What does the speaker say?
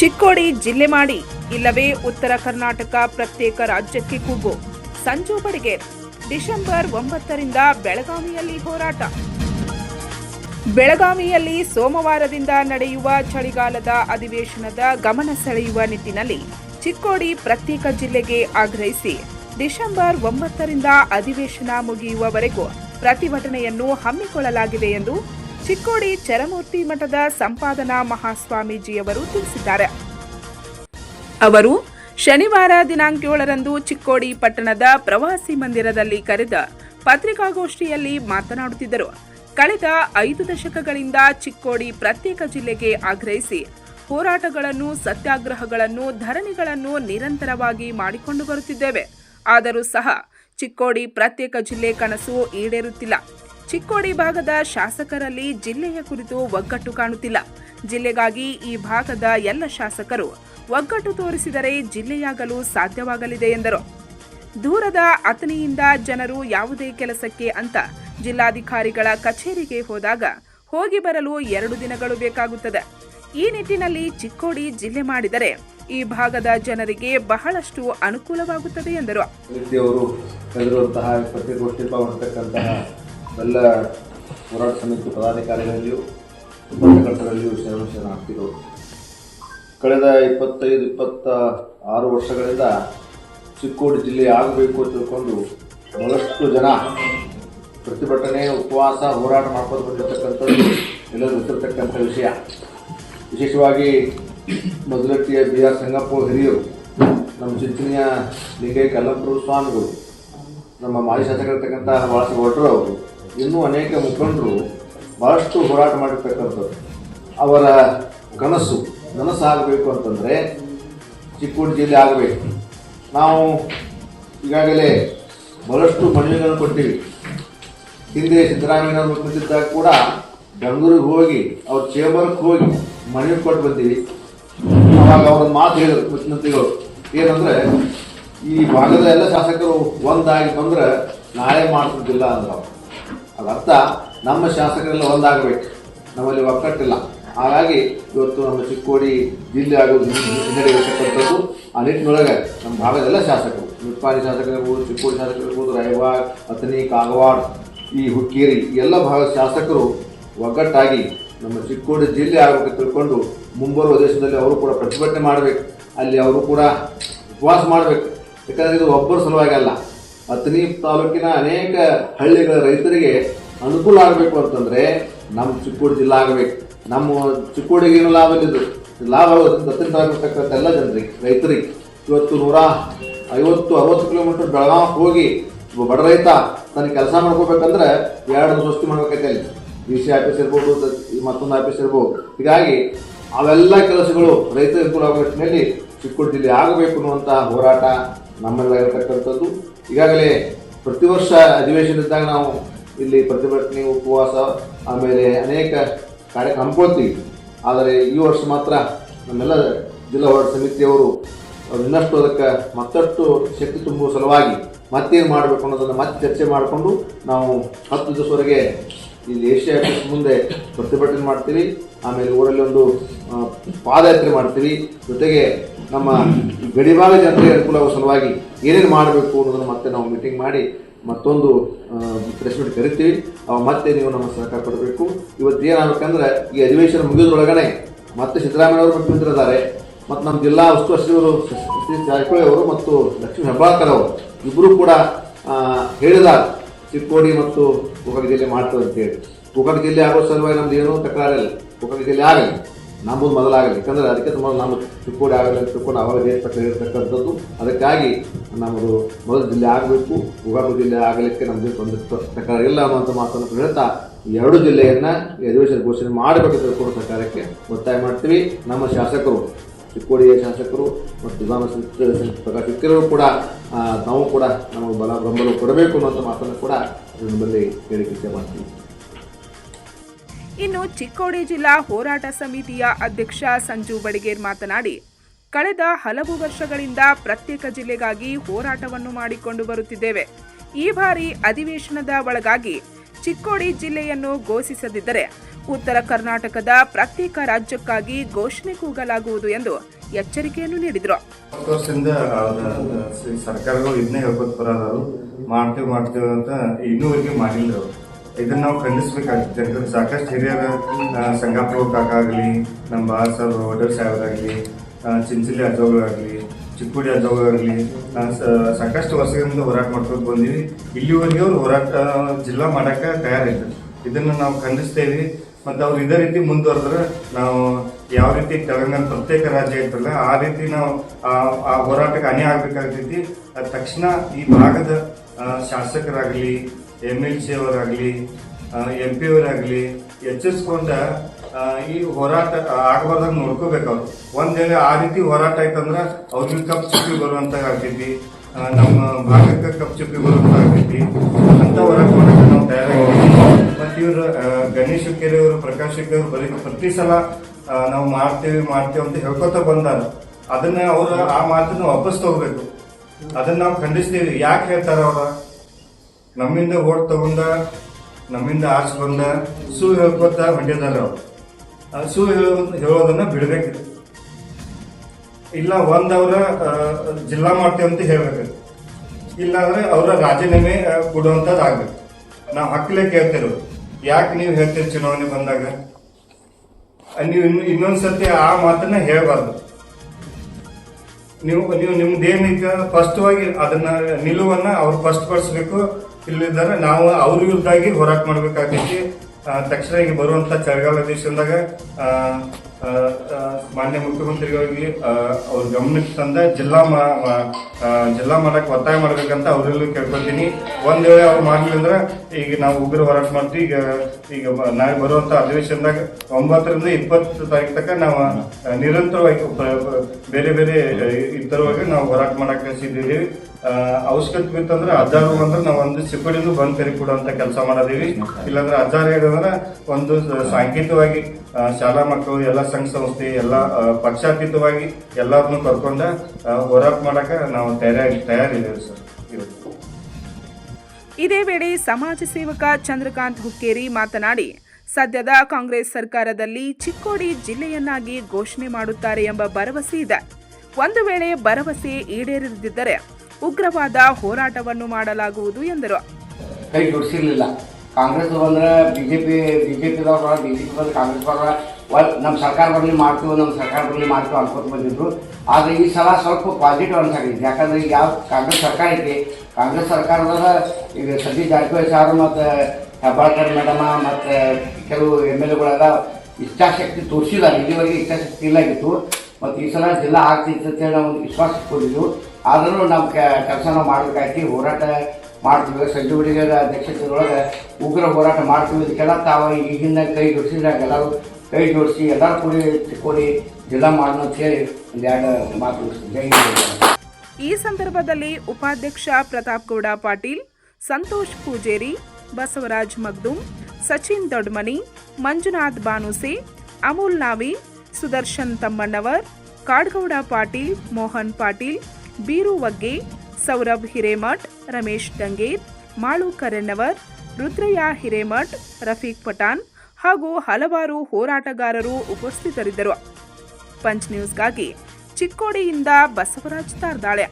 ಚಿಕ್ಕೋಡಿ ಜಿಲ್ಲೆ ಮಾಡಿ, ಇಲ್ಲವೇ ಉತ್ತರ ಕರ್ನಾಟಕ ಪ್ರತ್ಯೇಕ ರಾಜ್ಯಕ್ಕೆ ಕೂಗು. ಸಂಜು ಬಡಿಗೆ, ಡಿಸೆಂಬರ್ ಒಂಬತ್ತರಿಂದ ಬೆಳಗಾವಿಯಲ್ಲಿ ಹೋರಾಟ. ಬೆಳಗಾವಿಯಲ್ಲಿ ಸೋಮವಾರದಿಂದ ನಡೆಯುವ ಚಳಿಗಾಲದ ಅಧಿವೇಶನದ ಗಮನ ಸೆಳೆಯುವ ನಿಟ್ಟಿನಲ್ಲಿ ಚಿಕ್ಕೋಡಿ ಪ್ರತ್ಯೇಕ ಜಿಲ್ಲೆಗೆ ಆಗ್ರಹಿಸಿ, ಡಿಸೆಂಬರ್ ಒಂಬತ್ತರಿಂದ ಅಧಿವೇಶನ ಮುಗಿಯುವವರೆಗೂ ಪ್ರತಿಭಟನೆಯನ್ನು ಹಮ್ಮಿಕೊಳ್ಳಲಾಗಿದೆ ಎಂದು ಚಿಕ್ಕೋಡಿ ಚರಮೂರ್ತಿ ಮಠದ ಸಂಪಾದನಾ ಮಹಾಸ್ವಾಮೀಜಿಯವರು ತಿಳಿಸಿದ್ದಾರೆ. ಅವರು ಶನಿವಾರ ದಿನಾಂಕ ಏಳರಂದು ಚಿಕ್ಕೋಡಿ ಪಟ್ಟಣದ ಪ್ರವಾಸಿ ಮಂದಿರದಲ್ಲಿ ಕರೆದ ಪತ್ರಿಕಾಗೋಷ್ಠಿಯಲ್ಲಿ ಮಾತನಾಡುತ್ತಿದ್ದರು. ಕಳೆದ ಐದು ದಶಕಗಳಿಂದ ಚಿಕ್ಕೋಡಿ ಪ್ರತ್ಯೇಕ ಜಿಲ್ಲೆಗೆ ಆಗ್ರಹಿಸಿ ಹೋರಾಟಗಳನ್ನು, ಸತ್ಯಾಗ್ರಹಗಳನ್ನು, ಧರಣಿಗಳನ್ನು ನಿರಂತರವಾಗಿ ಮಾಡಿಕೊಂಡು ಬರುತ್ತಿದ್ದೇವೆ. ಆದರೂ ಸಹ ಚಿಕ್ಕೋಡಿ ಪ್ರತ್ಯೇಕ ಜಿಲ್ಲೆ ಕನಸು ಈಡೇರುತ್ತಿಲ್ಲ. ಚಿಕ್ಕೋಡಿ ಭಾಗದ ಶಾಸಕರಲ್ಲಿ ಜಿಲ್ಲೆಯ ಕುರಿತು ಒಗ್ಗಟ್ಟು ಕಾಣುತ್ತಿಲ್ಲ. ಜಿಲ್ಲೆಗಾಗಿ ಈ ಭಾಗದ ಎಲ್ಲ ಶಾಸಕರು ಒಗ್ಗಟ್ಟು ತೋರಿಸಿದರೆ ಜಿಲ್ಲೆಯಾಗಲು ಸಾಧ್ಯವಾಗಲಿದೆ ಎಂದರು. ದೂರದ ಅತನಿಯಿಂದ ಜನರು ಯಾವುದೇ ಕೆಲಸಕ್ಕೆ ಅಂತ ಜಿಲ್ಲಾಧಿಕಾರಿಗಳ ಕಚೇರಿಗೆ ಹೋದಾಗ ಹೋಗಿ ಬರಲು ಎರಡು ದಿನಗಳು ಬೇಕಾಗುತ್ತದೆ. ಈ ನಿಟ್ಟಿನಲ್ಲಿ ಚಿಕ್ಕೋಡಿ ಜಿಲ್ಲೆ ಮಾಡಿದರೆ ಈ ಭಾಗದ ಜನರಿಗೆ ಬಹಳಷ್ಟು ಅನುಕೂಲವಾಗುತ್ತದೆ ಎಂದರು. ಎಲ್ಲ ಹೋರಾಟ ಸಮಿತಿ ಪದಾಧಿಕಾರಿಗಳಲ್ಲಿಯೂ ಪತ್ರಕರ್ತರಲ್ಲಿಯೂ ಶರಣಾರ್ಥಿಗಳು ಕಳೆದ ಇಪ್ಪತ್ತೈದು, ಇಪ್ಪತ್ತ ಆರು ವರ್ಷಗಳಿಂದ ಚಿಕ್ಕೋಡಿ ಜಿಲ್ಲೆ ಆಗಬೇಕು ತಿಳ್ಕೊಂಡು ಬಹಳಷ್ಟು ಜನ ಪ್ರತಿಭಟನೆ, ಉಪವಾಸ, ಹೋರಾಟ ಮಾಡ್ಕೊಂಡು ಬಂದಿರತಕ್ಕಂಥದ್ದು ಎಲ್ಲರೂ ಗೊತ್ತಿರತಕ್ಕಂಥ ವಿಷಯ. ವಿಶೇಷವಾಗಿ ಮೊದಲಟ್ಟಿಯ ಬಿ ಆರ್ ಸಂಗಪ್ಪ ಹಿರಿಯರು, ನಮ್ಮ ಚಿಂಚನೆಯ ಲಿಂಗೈ ಕಲ್ಲಂಪುರ ಸ್ವಾಮಿಗಳು, ನಮ್ಮ ಮಾಜಿ ಶಾಸಕರಿರ್ತಕ್ಕಂಥ ಬಾಳಸ ಗೌಡ್ರು ಅವರು. ಇನ್ನೂ ಅನೇಕ ಮುಖಂಡರು ಬಹಳಷ್ಟು ಹೋರಾಟ ಮಾಡಿರ್ತಕ್ಕಂಥದ್ದು. ಅವರ ಕನಸು, ನನಸು ಆಗಬೇಕು ಅಂತಂದರೆ ಚಿಕ್ಕೋಡಿ ಜಿಲ್ಲೆ ಆಗಬೇಕು. ನಾವು ಈಗಾಗಲೇ ಬಹಳಷ್ಟು ಮನವಿಗಳನ್ನು ಕೊಟ್ಟಿವಿ. ಹಿಂದೆ ಸಿದ್ದರಾಮಯ್ಯನವರು ಮುಖ್ಯಮಂತ್ರಿದ್ದಾಗ ಕೂಡ ಬೆಂಗಳೂರಿಗೆ ಹೋಗಿ, ಅವ್ರ ಚೇಂಬರ್ಗೆ ಹೋಗಿ ಮನವಿ ಕೊಟ್ಟು ಬಂದೀವಿ. ಅವಾಗ ಅವ್ರ ಮಾತು ಹೇಳಿದ್ರು ಮುಖ್ಯಮಂತ್ರಿಗಳು. ಏನಂದರೆ, ಈ ಭಾಗದ ಎಲ್ಲ ಶಾಸಕರು ಒಂದಾಗಿ ಬಂದರೆ ನಾಳೆ ಮಾಡ್ತಿದ್ದಿಲ್ಲ ಅಂದ್ರೆ ಅದರ್ಥ ನಮ್ಮ ಶಾಸಕರೆಲ್ಲ ಒಂದಾಗಬೇಕು. ನಮ್ಮಲ್ಲಿ ಒಕ್ಕಟ್ಟಿಲ್ಲ. ಹಾಗಾಗಿ ಇವತ್ತು ನಮ್ಮ ಚಿಕ್ಕೋಡಿ ಜಿಲ್ಲೆ ಆಗೋದು ಹಿನ್ನಡೆಯತಕ್ಕಂಥದ್ದು ಆ ನಿಟ್ಟಿನೊಳಗೆ ನಮ್ಮ ಭಾಗದೆಲ್ಲ ಶಾಸಕರು ನಿಪ್ಪಾಣಿ ಶಾಸಕರಿರ್ಬೋದು ಚಿಕ್ಕೋಡಿ ಶಾಸಕರಿರ್ಬೋದು ರಾಯವಾಡ್ ಅತನಿ ಕಾಗವಾಡ್, ಈ ಹುಕ್ಕೇರಿ ಎಲ್ಲ ಭಾಗದ ಶಾಸಕರು ಒಗ್ಗಟ್ಟಾಗಿ ನಮ್ಮ ಚಿಕ್ಕೋಡಿ ಜಿಲ್ಲೆ ಆಗಬೇಕು ತಿಳ್ಕೊಂಡು ಮುಂಬರುವ ದೇಶದಲ್ಲಿ ಅವರು ಕೂಡ ಪ್ರತಿಭಟನೆ ಮಾಡಬೇಕು. ಅಲ್ಲಿ ಅವರು ಕೂಡ ಉಪವಾಸ ಮಾಡಬೇಕು. ಯಾಕಂದರೆ ಇದು ಒಬ್ಬರ ಸಲುವಾಗಿ ಅಲ್ಲ. ಅತನಿ ತಾಲೂಕಿನ ಅನೇಕ ಹಳ್ಳಿಗಳ ರೈತರಿಗೆ ಅನುಕೂಲ ಆಗಬೇಕು ಅಂತಂದರೆ ನಮ್ಮ ಚಿಕ್ಕೋಡಿ ಜಿಲ್ಲೆ ಆಗಬೇಕು. ನಮ್ಮ ಚಿಕ್ಕೋಡಿಗೆ ಏನು ಲಾಭ ಇದ್ದು ಲಾಭ ಆಗೋದ್ರಿಂದ ದತ್ತಿನ ಆಗಿರ್ತಕ್ಕಂಥ ಎಲ್ಲ ಜನರಿಗೆ, ರೈತರಿಗೆ. ಇವತ್ತು ನೂರ ಐವತ್ತು, ಅರವತ್ತು ಕಿಲೋಮೀಟರ್ ಬೆಳಗಾವ್ ಹೋಗಿ ಬಡ ರೈತ ತನ್ನ ಕೆಲಸ ಮಾಡ್ಕೋಬೇಕಂದ್ರೆ ಎರಡು ದೃಷ್ಟಿ ಮಾಡ್ಬೇಕೈತೆ ಅಲ್ಲಿ. ಡಿ ಸಿ ಆಫೀಸ್ ಇರ್ಬೋದು ಮತ್ತೊಂದು ಆಫೀಸ್ ಇರ್ಬೋದು. ಹೀಗಾಗಿ ಅವೆಲ್ಲ ಕೆಲಸಗಳು ರೈತರ ಅನುಕೂಲ ಆಗೋ ನಿಟ್ಟಿನಲ್ಲಿ ಚಿಕ್ಕೋಡಿ ಜಿಲ್ಲೆ ಆಗಬೇಕು ಅನ್ನುವಂಥ ಹೋರಾಟ ನಮ್ಮೆಲ್ಲ ಇರತಕ್ಕಂಥದ್ದು. ಈಗಾಗಲೇ ಪ್ರತಿ ವರ್ಷ ಅಧಿವೇಶನ ಇದ್ದಾಗ ನಾವು ಇಲ್ಲಿ ಪ್ರತಿಭಟನೆ, ಉಪವಾಸ, ಆಮೇಲೆ ಅನೇಕ ಕಾರ್ಯಕ್ರಮ ಹಮ್ಮಿಕೊಳ್ತೀವಿ. ಆದರೆ ಈ ವರ್ಷ ಮಾತ್ರ ನಮ್ಮೆಲ್ಲ ಜಿಲ್ಲಾ ಹೋರಾಟ ಸಮಿತಿಯವರು ಇನ್ನಷ್ಟು ಅದಕ್ಕೆ ಮತ್ತಷ್ಟು ಶಕ್ತಿ ತುಂಬುವ ಸಲುವಾಗಿ ಮತ್ತೇನು ಮಾಡಬೇಕು ಅನ್ನೋದನ್ನು ಮತ್ತೆ ಚರ್ಚೆ ಮಾಡಿಕೊಂಡು ನಾವು ಹತ್ತು ದಿವಸವರೆಗೆ ಇಲ್ಲಿ ಏಷ್ಯಾ ಮುಂದೆ ಪ್ರತಿಭಟನೆ ಮಾಡ್ತೀವಿ. ಆಮೇಲೆ ಊರಲ್ಲಿ ಒಂದು ಪಾದಯಾತ್ರೆ ಮಾಡ್ತೀವಿ. ಜೊತೆಗೆ ನಮ್ಮ ಗಡಿಭಾಗ ಜನರಿಗೆ ಅನುಕೂಲವಾಗುವ ಸಲುವಾಗಿ ಏನೇನು ಮಾಡಬೇಕು ಅನ್ನೋದನ್ನು ಮತ್ತೆ ನಾವು ಮೀಟಿಂಗ್ ಮಾಡಿ ಮತ್ತೊಂದು ಪ್ರೆಸ್ ಮೀಟ್ ಕರಿತೀವಿ. ಅವಾಗ ಮತ್ತೆ ನೀವು ನಮ್ಮ ಸಹಕಾರ ಕೊಡಬೇಕು ಇವತ್ತು ಏನಾಗಬೇಕಂದ್ರೆ ಈ ಅಧಿವೇಶನ ಮುಗಿಯೋದ್ರೊಳಗಡೆ ಮತ್ತೆ ಸಿದ್ದರಾಮಯ್ಯ ಅವರು ಮುಖ್ಯಮಂತ್ರಿ ಇದ್ದಾರೆ ಮತ್ತು ನಮ್ಮ ಜಿಲ್ಲಾ ಉಸ್ತುವಾರಿ ಸಚಿವರು ಜಾರಕಿಹೊಳಿ ಅವರು ಮತ್ತು ಲಕ್ಷ್ಮೀ ಹೆಬ್ಬಾಳ್ಕರ್ ಅವರು ಇಬ್ಬರು ಕೂಡ ಹೇಳಿದ ಚಿಕ್ಕೋಡಿ ಮತ್ತು ಗೋಕಾಕ ಜಿಲ್ಲೆ ಮಾಡ್ತದೆ ಅಂತೇಳಿ ಗೋಕಾಕ ಜಿಲ್ಲೆ ಆಗೋ ಸಲುವಾಗಿ ನಮ್ದು ಏನೂ ತಕರಾರಿಲ್ಲ ಗೋಕಾಕ ಜಿಲ್ಲೆ ಆಗಲಿ ನಮ್ಮದು ಮೊದಲಾಗಲಿ. ಯಾಕಂದ್ರೆ ಅದಕ್ಕೆ ಮೊದಲು ನಮ್ಮ ಚಿಕ್ಕೋಡಿ ಆಗಲಿ ತಿಳ್ಕೊಂಡು ಅವಾಗ ದೇಶ ಇರತಕ್ಕಂಥದ್ದು ಅದಕ್ಕಾಗಿ ನಮ್ಮದು ಮೊದಲು ಜಿಲ್ಲೆ ಆಗಬೇಕು ಉಗಾಪುರ ಜಿಲ್ಲೆ ಆಗಲಿಕ್ಕೆ ನಮಗೆ ತೊಂದರೆ ಸರ್ಕಾರ ಇಲ್ಲ ಅನ್ನುವಂಥ ಮಾತನ್ನು ಹೇಳ್ತಾ ಎರಡು ಜಿಲ್ಲೆಯನ್ನ ಅಧಿವೇಶನ ಘೋಷಣೆ ಮಾಡಬೇಕು ತಿಳ್ಕೊಂಡು ಸರ್ಕಾರಕ್ಕೆ ಒತ್ತಾಯ ಮಾಡ್ತೀವಿ. ನಮ್ಮ ಶಾಸಕರು ಚಿಕ್ಕೋಡಿಯ ಶಾಸಕರು ಮತ್ತು ವಿಧಾನ ಪ್ರಕಾಶ್ ಸಿಕ್ಕರು ಕೂಡ ನಾವು ಕೂಡ ನಮಗೆ ಬಲ ಬೆಂಬಲ ಕೊಡಬೇಕು ಅನ್ನುವಂಥ ಮಾತನ್ನು ಕೂಡ ನಿಮ್ಮಲ್ಲಿ ಹೇಳಿಕೆ ಮಾಡ್ತೀವಿ. ಇನ್ನು ಚಿಕ್ಕೋಡಿ ಜಿಲ್ಲಾ ಹೋರಾಟ ಸಮಿತಿಯ ಅಧ್ಯಕ್ಷ ಸಂಜು ಬಡಿಗೇರ್ ಮಾತನಾಡಿ, ಕಳೆದ ಹಲವು ವರ್ಷಗಳಿಂದ ಪ್ರತ್ಯೇಕ ಜಿಲ್ಲೆಗಾಗಿ ಹೋರಾಟವನ್ನು ಮಾಡಿಕೊಂಡು ಬರುತ್ತಿದ್ದೇವೆ. ಈ ಬಾರಿ ಅಧಿವೇಶನದ ಒಳಗಾಗಿ ಚಿಕ್ಕೋಡಿ ಜಿಲ್ಲೆಯನ್ನು ಘೋಷಿಸದಿದ್ದರೆ ಉತ್ತರ ಕರ್ನಾಟಕದ ಪ್ರತ್ಯೇಕ ರಾಜ್ಯಕ್ಕಾಗಿ ಘೋಷಣೆ ಕೂಗಲಾಗುವುದು ಎಂದು ಎಚ್ಚರಿಕೆಯನ್ನು ನೀಡಿದರು. ಸರ್ಕಾರಗಳು ಹೇಳ್ಕೊತ ಬರೋದು ಮಾಡ್ತೀವಿ ಅಂತ ಇನ್ನೂವರೆಗೆ ಮಾಡಿಲ್ಲ ಇದನ್ನ ನಾವು ಖಂಡಿಸ್ಬೇಕಾಗುತ್ತೆ ಸಾಕಷ್ಟು ಹಿರಿಯರ ಸಂಗಾಪುರ ಕಾಕ ಆಗಲಿ ನಮ್ಮ ಬಾ ಸರ್ ವಡರ್ ಸಾಹೇಬರಾಗಲಿ ಚಿಂಚಿಲಿ ಅಜ್ಜಗಳಾಗಲಿ, ಚಿಕ್ಕುಡಿ ಅಜ್ಜಗಳಾಗಲಿ ಸಾಕಷ್ಟು ವರ್ಷಗಳಿಂದ ಹೋರಾಟ ಮಾಡ್ಕೊಂಡು ಬಂದೀವಿ. ಇಲ್ಲಿವರೆಗೆ ಅವ್ರು ಹೋರಾಟ ಜಿಲ್ಲಾ ಮಾಡಕ್ಕೆ ತಯಾರಿದ್ದರು. ಇದನ್ನು ನಾವು ಖಂಡಿಸ್ತೇವೆ ಮತ್ತು ಅವ್ರು ಇದೇ ರೀತಿ ಮುಂದುವರೆದ್ರೆ ನಾವು ಯಾವ ರೀತಿ ತೆಲಂಗಾಣ ಪ್ರತ್ಯೇಕ ರಾಜ್ಯ ಇರ್ತಲ್ಲ ಆ ರೀತಿ ನಾವು ಆ- ಹೋರಾಟಕ್ಕೆ ಅನ್ಯ ಆಗಬೇಕಾಗ್ತೈತಿ ತಕ್ಷಣ ಈ ಭಾಗದ ಶಾಸಕರಾಗಲಿ ಎಂ ಎಲ್ ಸಿ ಅವರಾಗಲಿ ಎಂ ಪಿ ಅವರಾಗಲಿ, ಎಚ್ಚರಿಸ್ಕೊಂಡ ಈ ಹೋರಾಟ ಆಗಬಾರ್ದಂಗೆ ನೋಡ್ಕೋಬೇಕು ಅವ್ರು. ಒಂದ್ ಆ ರೀತಿ ಹೋರಾಟ ಆಯ್ತಂದ್ರೆ ಅವ್ರಿಗೆ ಕಪ್ ಚುಪ್ಪಿ ಬರುವಂತ ಆಗ್ತೈತಿ. ನಮ್ಮ ಭಾಗಕ್ಕೆ ಕಪ್ ಚುಪ್ಪಿ ಬರುವಂತ ಆಗ್ತೈತಿ. ಅಂತ ಹೋರಾಟ ಮಾಡಕ್ಕೆ ನಾವು ತಯಾರಾಗಿದ್ದೀವಿ. ಮತ್ತು ಇವರು ಗಣೇಶ್ ಹುಕ್ಕೇರಿ ಅವರು ಪ್ರಕಾಶ್ ಬರೀ ಪ್ರತಿ ಸಲ ನಾವು ಮಾಡ್ತೇವೆ ಮಾಡ್ತೇವೆ ಅಂತ ಹೇಳ್ಕೊತ ಬಂದಾರ. ಅದನ್ನ ಅವರು ಆ ಮಾತನ್ನ ವಾಪಸ್ ತಗೋಬೇಕು. ಅದನ್ನ ನಾವು ಖಂಡಿಸ್ತೀವಿ. ಯಾಕೆ ಹೇಳ್ತಾರ ಅವ್ರ? ನಮ್ಮಿಂದ ಓಟ್ ತಗೊಂಡ, ನಮ್ಮಿಂದ ಆರ್ಸ್ ಬಂದ ಸು ಹೇಳ್ಕೊತ ಹೊಂಟಿದಾರ ಅವ್ರು. ಆ ಸು ಹೇಳೋ, ಹೇಳೋದನ್ನ ಬಿಡ್ಬೇಕು ಇಲ್ಲ ಒಂದ್ ಅವ್ರ ಜಿಲ್ಲಾ ಮಾಡ್ತೇವೆ ಅಂತ ಹೇಳ್ಬೇಕು. ಇಲ್ಲ ಅಂದ್ರೆ ಅವರ ರಾಜೀನಾಮೆ ಕೊಡುವಂಥದ್ದು ಆಗ್ಬೇಕು. ನಾವು ಹಕ್ಕಲೇ ಕೇಳ್ತಿರೋ ಯಾಕೆ ನೀವು ಹೇಳ್ತೀರಿ ಚುನಾವಣೆ ಬಂದಾಗ? ನೀವು ಇನ್ನು ಇನ್ನೊಂದ್ಸತಿ ಆ ಮಾತನ್ನ ಹೇಳಬಾರ್ದು. ನೀವು ನೀವು ನಿಮ್ದು ಫಸ್ಟ್ ಆಗಿ ಅದನ್ನ ನಿಲುವನ್ನ ಅವ್ರು ಸ್ಪಷ್ಟಪಡಿಸ್ಬೇಕು ಇಲ್ಲಿದ್ದಾರೆ. ನಾವು ಅವ್ರ ವಿರುದ್ಧಾಗಿ ಹೋರಾಟ ಮಾಡಬೇಕಾಗೈತಿ. ತಕ್ಷಣ ಈಗ ಬರುವಂತ ಚಳಿಗಾಲ ದೇಶದಾಗ ಮಾನ್ಯ ಮುಖ್ಯಮಂತ್ರಿಗಳಿಗೆ ಅವ್ರ ಗಮನಕ್ಕೆ ತಂದ ಜಿಲ್ಲಾ ಜಿಲ್ಲಾ ಮಟ್ಟಕ್ಕೆ ಒತ್ತಾಯ ಮಾಡ್ಬೇಕಂತ ಅವರೆಲ್ಲೂ ಕೇಳ್ಕೊತೀನಿ ಒಂದ್ ವೇಳೆ ಅವ್ರು ಮಾಡ್ಲಿಲ್ಲ ಅಂದ್ರೆ ಈಗ ನಾವು ಉಗ್ರ ಹೋರಾಟ ಮಾಡ್ತೀವಿ. ಈಗ ಈಗ ನಾಳೆ ಬರುವಂತ ಅಧಿವೇಶನದಾಗ ಒಂಬತ್ತರಿಂದ ಇಪ್ಪತ್ತು ತಾರೀಕು ತನಕ ನಾವು ನಿರಂತರವಾಗಿ ಬೇರೆ ಬೇರೆ ಇತರವಾಗಿ ನಾವು ಹೋರಾಟ ಮಾಡಕ್ಕೆ ಕಳಿಸಿದ್ದೀವಿ ಅವಶ್ಯಕತೆ ಬಿತ್ತಂದ್ರೆ ಹಜಾರು ಅಂದ್ರೆ ನಾವು ಒಂದು ಸಿಬ್ಬಡಿನೂ ಬಂದ್ ತೆರಿ ಕೊಡುವಂತ ಕೆಲಸ ಮಾಡದೀವಿ. ಇಲ್ಲಾಂದ್ರೆ ಹಜಾರು ಹೇಳಿದ್ರೆ ಒಂದು ಸಾಂಕೇತಿಕವಾಗಿ ಶಾಲಾ ಮಕ್ಕಳು, ಎಲ್ಲ ಸಂಘ ಸಂಸ್ಥೆ, ಎಲ್ಲ ಪಕ್ಷಾತೀತವಾಗಿ ಎಲ್ಲರನ್ನು ಕರ್ಕೊಂಡ ಹೋರಾಟ ಮಾಡಕ ನಾವು ತಯಾರಿ ತಯಾರಿದ್ದೇವೆ ಸರ್. ಇದೇ ವೇಳೆ ಸಮಾಜ ಸೇವಕ ಚಂದ್ರಕಾಂತ್ ಹುಕ್ಕೇರಿ ಮಾತನಾಡಿ, ಸದ್ಯದ ಕಾಂಗ್ರೆಸ್ ಸರ್ಕಾರದಲ್ಲಿ ಚಿಕ್ಕೋಡಿ ಜಿಲ್ಲೆಯನ್ನಾಗಿ ಘೋಷಣೆ ಮಾಡುತ್ತಾರೆ ಎಂಬ ಭರವಸೆ ಇದೆ. ಒಂದು ವೇಳೆ ಭರವಸೆ ಈಡೇರದಿದ್ದರೆ ಉಗ್ರವಾದ ಹೋರಾಟವನ್ನು ಮಾಡಲಾಗುವುದು ಎಂದರು. ಕೈ ಜೋಡಿಸಿರ್ಲಿಲ್ಲ ಕಾಂಗ್ರೆಸ್ ಬಂದ್ರೆ ಬಿಜೆಪಿ ಬಿಜೆಪಿ ಬಿ ಜೆ ಪಿದವ್ರು ಬಿ ಜೆ ಪಿ ಬಂದ್ರೆ ಕಾಂಗ್ರೆಸ್ ಬರ ನಮ್ಮ ಸರ್ಕಾರ ಬರಲಿ ಮಾಡ್ತೀವಿ ನಮ್ಮ ಸರ್ಕಾರ ಬರಲಿ ಮಾಡ್ತೀವಿ ಅನ್ಕೋತ ಬಂದಿದ್ರು. ಆದರೆ ಈ ಸಲ ಸ್ವಲ್ಪ ಪಾಸಿಟಿವ್ ಅನ್ಸಾಗೈತಿ ಯಾಕಂದ್ರೆ ಈಗ ಯಾವ ಕಾಂಗ್ರೆಸ್ ಸರ್ಕಾರ ಐತಿ? ಕಾಂಗ್ರೆಸ್ ಸರ್ಕಾರದಾಗ ಈಗ ಸತೀಶ್ ಜಾರಕಿಹೊಳಿ ಸಾರು ಮತ್ತು ಹೆಬ್ಬಾಳ್ಕರ್ ಮೇಡಮ ಮತ್ತು ಕೆಲವು ಎಂ ಎಲ್ ಎಗಳೆಲ್ಲ ಇಚ್ಛಾಶಕ್ತಿ ತೋರಿಸಿಲ್ಲ. ಇಲ್ಲಿವರೆಗೆ ಇಚ್ಛಾಶಕ್ತಿ ಇಲ್ಲಾಗಿತ್ತು ಮತ್ತು ಈ ಸಲ ಜಿಲ್ಲಾ ಆಗ್ತಿತ್ತು ಅಂತೇಳಿ ನಾವು ವಿಶ್ವಾಸ ಇಟ್ಕೊಂಡಿದ್ವು ಆದರೂ ನಮ್ಮ ಕೆಲಸನ ಮಾಡಬೇಕಾಗಿ ಹೋರಾಟ ಮಾಡ್ತೀವಿ ಸಂಜೆ ಹುಡುಗರ ಅಧ್ಯಕ್ಷತೆಯೊಳಗೆ ಉಗ್ರ ಹೋರಾಟ ಮಾಡ್ತೀವಿ ಇದಕ್ಕೆಲ್ಲ ತಾವು ಈಗಿಂದ ಕೈ ಜೋಡಿಸಿದಾಗ ಎಲ್ಲರೂ ಕೈ ಜೋಡಿಸಿ ಎಲ್ಲರೂ ಕೂಡಿ ಕೂಡಿ ಜಿಲ್ಲಾ ಮಾಡೋಣ ಅಂತ ಹೇಳಿ ಒಂದೆರಡು ಮಾತು ಜೈ. ಈ ಸಂದರ್ಭದಲ್ಲಿ ಉಪಾಧ್ಯಕ್ಷ ಪ್ರತಾಪ್ ಗೌಡ ಪಾಟೀಲ್, ಸಂತೋಷ್ ಪೂಜೇರಿ, ಬಸವರಾಜ್ ಮಗ್ದುಮ್ ಸಚಿನ್ ದೊಡ್ಮನಿ, ಮಂಜುನಾಥ್ ಬಾನುಸೆ, ಅಮೂಲ್ ನಾವಿ, ಸುದರ್ಶನ್ ತಮ್ಮಣ್ಣವರ್, ಕಾಡ್ಗೌಡ ಪಾಟೀಲ್, ಮೋಹನ್ ಪಾಟೀಲ್ ಬೀರು ವಗ್ಗೆ, ಸೌರಭ್ ಹಿರೇಮಠ್, ರಮೇಶ್ ಡಂಗೇರ್, ಮಾಳು ಕರಣ್ಣವರ್, ರುದ್ರಯ್ಯ ಹಿರೇಮಠ್, ರಫೀಕ್ ಪಠಾಣ್ ಹಾಗೂ ಹಲವಾರು ಹೋರಾಟಗಾರರು ಉಪಸ್ಥಿತರಿದ್ದರು. ಪಂಚ್ ನ್ಯೂಸ್ಗಾಗಿ ಚಿಕ್ಕೋಡಿಯಿಂದ ಬಸವರಾಜ್ ತಾರ್ದಾಳೆ.